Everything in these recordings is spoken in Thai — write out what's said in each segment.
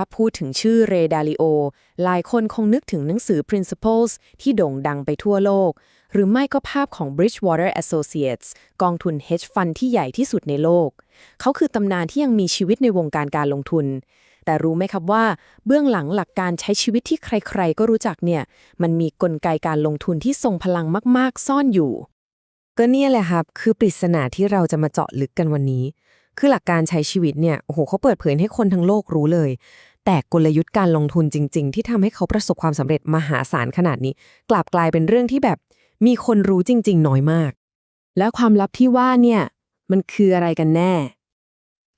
ถ้าพูดถึงชื่อเรดาลิโอ หลายคนคงนึกถึงหนังสือ Principles ที่โด่งดังไปทั่วโลก หรือไม่ก็ภาพของ Bridgewater Associates กองทุน hedge fund ที่ใหญ่ที่สุดในโลก เขาคือตำนานที่ยังมีชีวิตในวงการการลงทุน แต่รู้ไหมครับว่า เบื้องหลังหลักการใช้ชีวิตที่ใครๆ ก็รู้จักเนี่ย มันมีกลไกการลงทุนที่ทรงพลังมากๆ ซ่อนอยู่ ก็เนี่ยแหละครับ คือปริศนาที่เราจะมาเจาะลึกกันวันนี้คือหลักการใช้ชีวิตเนี่ย โอ้โหเขาเปิดเผยให้คนทั้งโลกรู้เลย แต่กลยุทธ์การลงทุนจริง ๆ ที่ทำให้เขาประสบความสำเร็จมหาศาลขนาดนี้ กลับกลายเป็นเรื่องที่แบบมีคนรู้จริง ๆ น้อยมาก แล้วความลับที่ว่าเนี่ยมันคืออะไรกันแน่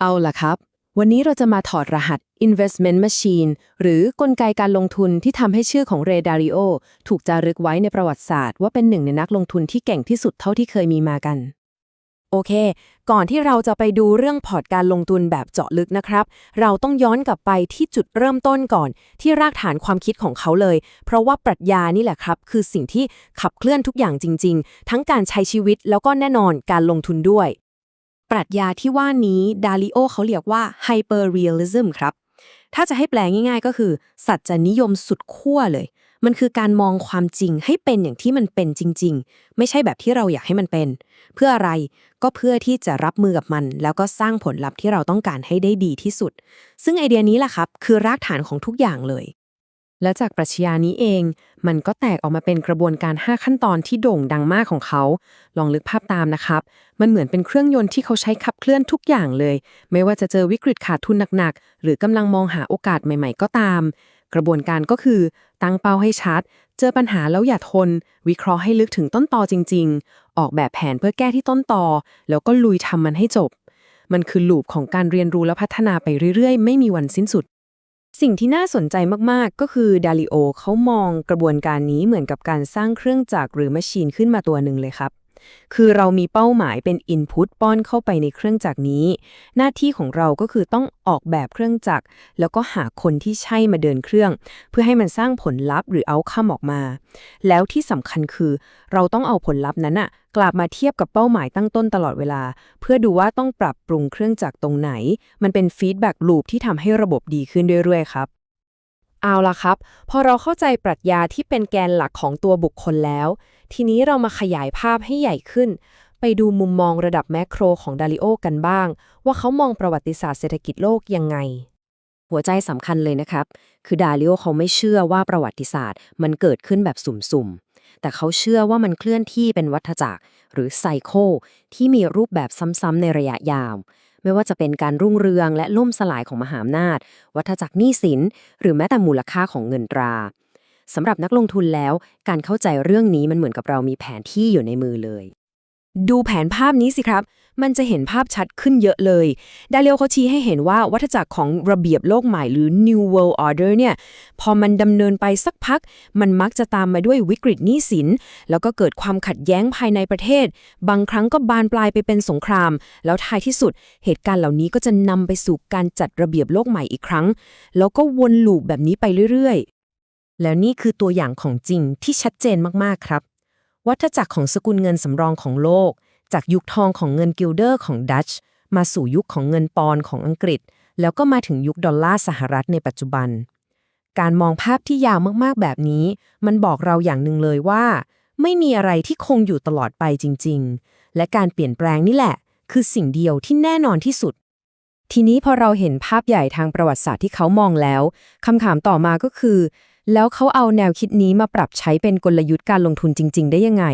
เอาล่ะครับ วันนี้เราจะมาถอดรหัส investment machine หรือกลไกการลงทุนที่ทำให้ชื่อของเรดาริโอถูกจารึกไว้ในประวัติศาสตร์ ว่าเป็นหนึ่งในนักลงทุนที่เก่งที่สุดเท่าที่เคยมีมากัน โอเค ก่อนที่เราจะไปดูเรื่องพอร์ตการลงทุนแบบเจาะลึกนะครับ เราต้องย้อนกลับไปที่จุดเริ่มต้นก่อน ที่รากฐานความคิดของเขาเลย เพราะว่าปรัชญานี่แหละครับ คือสิ่งที่ขับเคลื่อนทุกอย่างจริง ๆ ทั้งการใช้ชีวิตแล้วก็แน่นอนการลงทุนด้วย ปรัชญาที่ว่านี้ดาลิโอเขาเรียกว่า hyper realism ครับ ถ้าจะให้แปลง่าย ๆ ก็คือ สัจจนิยมสุดขั้วเลย มันคือการมองความจริงให้เป็นอย่างที่มันเป็นจริง ๆ ไม่ใช่แบบที่เราอยากให้มันเป็น เพื่ออะไรก็เพื่อที่จะรับมือกับมัน แล้วก็สร้างผลลัพธ์ที่เราต้องการให้ได้ดีที่สุด ซึ่งไอเดียนี้แหละครับ คือรากฐานของทุกอย่างเลย และจากปรัชญานี้เอง มันก็แตกออกมาเป็นกระบวนการ 5 ขั้นตอนที่โด่งดังมากของเขา ลองลึกภาพตามนะครับ มันเหมือนเป็นเครื่องยนต์ที่เขาใช้ขับเคลื่อนทุกอย่างเลย ไม่ว่าจะเจอวิกฤตขาดทุนหนักๆหรือกำลังมองหาโอกาสใหม่ ๆ ก็ตาม กระบวนการก็คือตั้งเป้าให้ชัด เจอปัญหาแล้วอย่าทน วิเคราะห์ให้ลึกถึงต้นตอจริง ๆ ออกแบบแผนเพื่อแก้ที่ต้นตอ แล้วก็ลุยทำมันให้จบ มันคือลูปของการเรียนรู้และพัฒนาไปเรื่อย ๆ ไม่มีวันสิ้นสุด สิ่งที่น่าสนใจมากๆ ก็คือดาริโอเขามองกระบวนการนี้เหมือนกับการสร้างเครื่องจักรหรือแมชชีนขึ้นมาตัวหนึ่งเลยครับ คือเรามีเป้าหมายเป็น Input ป้อนเข้าไปในเครื่องจักรนี้ หน้าที่ของเราก็คือต้องออกแบบเครื่องจักร แล้วก็หาคนที่ใช่มาเดินเครื่อง เพื่อให้มันสร้างผลลัพธ์หรือเอาคำออกมา แล้วที่สำคัญคือ เราต้องเอาผลลัพธ์นั้นอะกลับมาเทียบกับเป้าหมายตั้งต้นตลอดเวลา เพื่อดูว่าต้องปรับปรุงเครื่องจักรตรงไหน มันเป็นฟีดแบ็กลูปที่ทำให้ระบบดีขึ้นเรื่อยๆครับเอาละครับ พอเราเข้าใจปรัชญาที่เป็นแกนหลักของตัวบุคคลแล้ว ทีนี้เรามาขยายภาพให้ใหญ่ขึ้น ไปดูมุมมองระดับแมกโรของดาริโอกันบ้าง ว่าเขามองประวัติศาสตร์เศรษฐกิจโลกยังไง หัวใจสำคัญเลยนะครับ คือดาริโอเขาไม่เชื่อว่าประวัติศาสตร์ มันเกิดขึ้นแบบสุ่มๆ แต่เขาเชื่อว่ามันเคลื่อนที่เป็นวัฏจักร หรือไซโคที่มีรูปแบบซ้ำๆในระยะยาวไม่ว่าจะเป็นการรุ่งเรืองและล่มสลายของมหาอำนาจ วัฏจักรหนี้สิน หรือแม้แต่มูลค่าของเงินตรา สำหรับนักลงทุนแล้ว การเข้าใจเรื่องนี้มันเหมือนกับเรามีแผนที่อยู่ในมือเลย ดูแผนภาพนี้สิครับ มันจะเห็นภาพชัดขึ้นเยอะเลย ดาเลียวเขาชี้ให้เห็นว่าวัฏจักรของระเบียบโลกใหม่หรือ New World Order เนี่ย พอมันดำเนินไปสักพัก มันมักจะตามมาด้วยวิกฤตหนี้สิน แล้วก็เกิดความขัดแย้งภายในประเทศ บางครั้งก็บานปลายไปเป็นสงคราม แล้วท้ายที่สุด เหตุการณ์เหล่านี้ก็จะนำไปสู่การจัดระเบียบโลกใหม่อีกครั้ง แล้วก็วนลูปแบบนี้ไปเรื่อย แล้วนี่คือตัวอย่างของจริงที่ชัดเจนมากๆครับ วัฏจักรของสกุลเงินสำรองของโลก จากยุคทองของเงินกิลเดอร์ของดัตช์มาสู่ยุคของเงินปอนของอังกฤษ แล้วก็มาถึงยุคดอลลาร์สหรัฐในปัจจุบัน การมองภาพที่ยาวมากๆแบบนี้ มันบอกเราอย่างหนึ่งเลยว่า ไม่มีอะไรที่คงอยู่ตลอดไปจริง ๆ และการเปลี่ยนแปลงนี่แหละ คือสิ่งเดียวที่แน่นอนที่สุดทีนี้พอเราเห็นภาพใหญ่ทางประวัติศาสตร์ที่เขามองแล้ว คำถามต่อมาก็คือ แล้วเขาเอาแนวคิดนี้มาปรับใช้เป็นกลยุทธ์การลงทุนจริง ๆ ได้ยังไง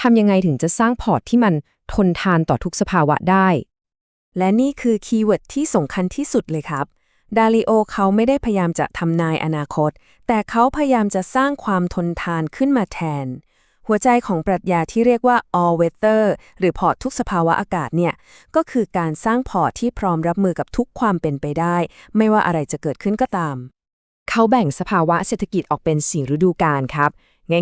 ทำยังไงถึงจะสร้างพอร์ตที่มันทนทานต่อทุกสภาวะได้ และนี่คือคีย์เวิร์ดที่สำคัญที่สุดเลยครับดาริโอเขาไม่ได้พยายามจะทำนายอนาคต แต่เขาพยายามจะสร้างความทนทานขึ้นมาแทน หัวใจของปรัชญาที่เรียกว่า all weather หรือพอร์ตทุกสภาวะอากาศเนี่ย ก็คือการสร้างพอร์ตที่พร้อมรับมือกับทุกความเป็นไปได้ ไม่ว่าอะไรจะเกิดขึ้นก็ตาม เขาแบ่งสภาวะเศรษฐกิจออกเป็น4ฤดูกาลครับ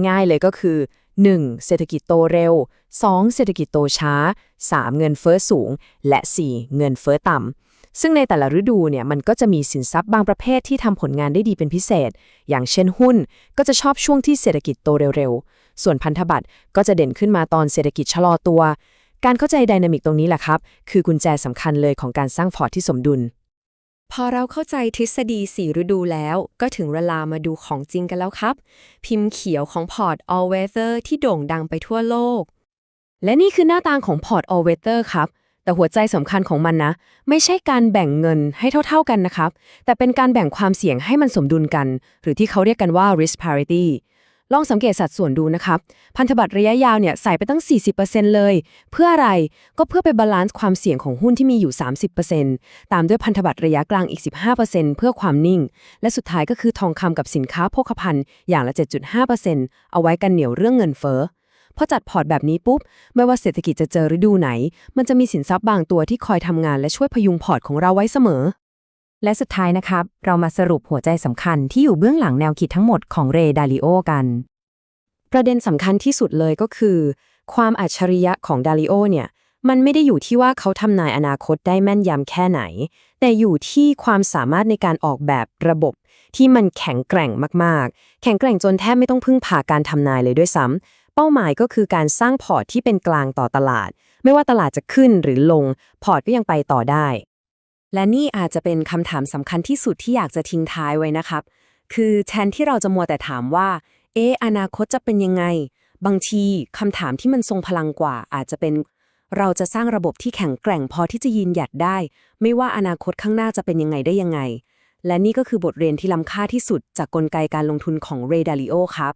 ง่ายๆเลยก็คือ 1. เศรษฐกิจโตเร็ว 2. เศรษฐกิจโตช้า 3. เงินเฟ้อสูง และ 4. เงินเฟ้อต่ำซึ่งในแต่ละฤดูเนี่ยมันก็จะมีสินทรัพย์บางประเภทที่ทำผลงานได้ดีเป็นพิเศษ อย่างเช่นหุ้นก็จะชอบช่วงที่เศรษฐกิจโตเร็วๆ ส่วนพันธบัตรก็จะเด่นขึ้นมาตอนเศรษฐกิจชะลอตัว การเข้าใจไดนามิกตรงนี้แหละครับ คือกุญแจสำคัญเลยของการสร้างพอร์ตที่สมดุล พอเราเข้าใจทฤษฎีสีฤดูแล้วก็ถึงเวลามาดูของจริงกันแล้วครับ พิมพ์เขียวของพอร์ต All Weather ที่โด่งดังไปทั่วโลก และนี่คือหน้าตาของพอร์ต All Weather ครับ แต่หัวใจสำคัญของมันนะ ไม่ใช่การแบ่งเงินให้เท่า ๆกันนะครับ แต่เป็นการแบ่งความเสี่ยงให้มันสมดุลกัน หรือที่เขาเรียกกันว่า risk parity ลองสังเกตสัดส่วนดูนะครับ พันธบัตรระยะยาวเนี่ยใส่ไปตั้ง 40%เลย เพื่ออะไรก็เพื่อไปบาลานซ์ความเสี่ยงของหุ้นที่มีอยู่ 30%ตามด้วยพันธบัตรระยะกลางอีก 15%เพื่อความนิ่ง และสุดท้ายก็คือทองคำกับสินค้าโภคภัณฑ์อย่างละ 7.5%เอาไว้กันเหนียวเรื่องเงินเฟ้อพอจัดพอร์ตแบบนี้ปุ๊บ ไม่ว่าเศรษฐกิจจะเจอฤดูไหน มันจะมีสินทรัพย์บางตัวที่คอยทำงานและช่วยพยุงพอร์ตของเราไว้เสมอ และสุดท้ายนะครับ เรามาสรุปหัวใจสำคัญที่อยู่เบื้องหลังแนวคิดทั้งหมดของเรดาริโอกัน ประเด็นสำคัญที่สุดเลยก็คือ ความอัจฉริยะของดาริโอเนี่ย มันไม่ได้อยู่ที่ว่าเขาทำนายอนาคตได้แม่นยำแค่ไหน แต่อยู่ที่ความสามารถในการออกแบบระบบ ที่มันแข็งแกร่งมากๆ แข็งแกร่งจนแทบไม่ต้องพึ่งพาการทำนายเลยด้วยซ้ำเป้าหมายก็คือการสร้างพอร์ตที่เป็นกลางต่อตลาด ไม่ว่าตลาดจะขึ้นหรือลง พอร์ตก็ยังไปต่อได้ และนี่อาจจะเป็นคำถามสำคัญที่สุดที่อยากจะทิ้งท้ายไว้นะครับ คือแทนที่เราจะมัวแต่ถามว่า เอ๊ะอนาคตจะเป็นยังไง บางทีคำถามที่มันทรงพลังกว่า อาจจะเป็นเราจะสร้างระบบที่แข็งแกร่งพอที่จะยืนหยัดได้ ไม่ว่าอนาคตข้างหน้าจะเป็นยังไงได้ยังไง และนี่ก็คือบทเรียนที่ล้ำค่าที่สุดจากกลไกการลงทุนของเรดาริโอครับ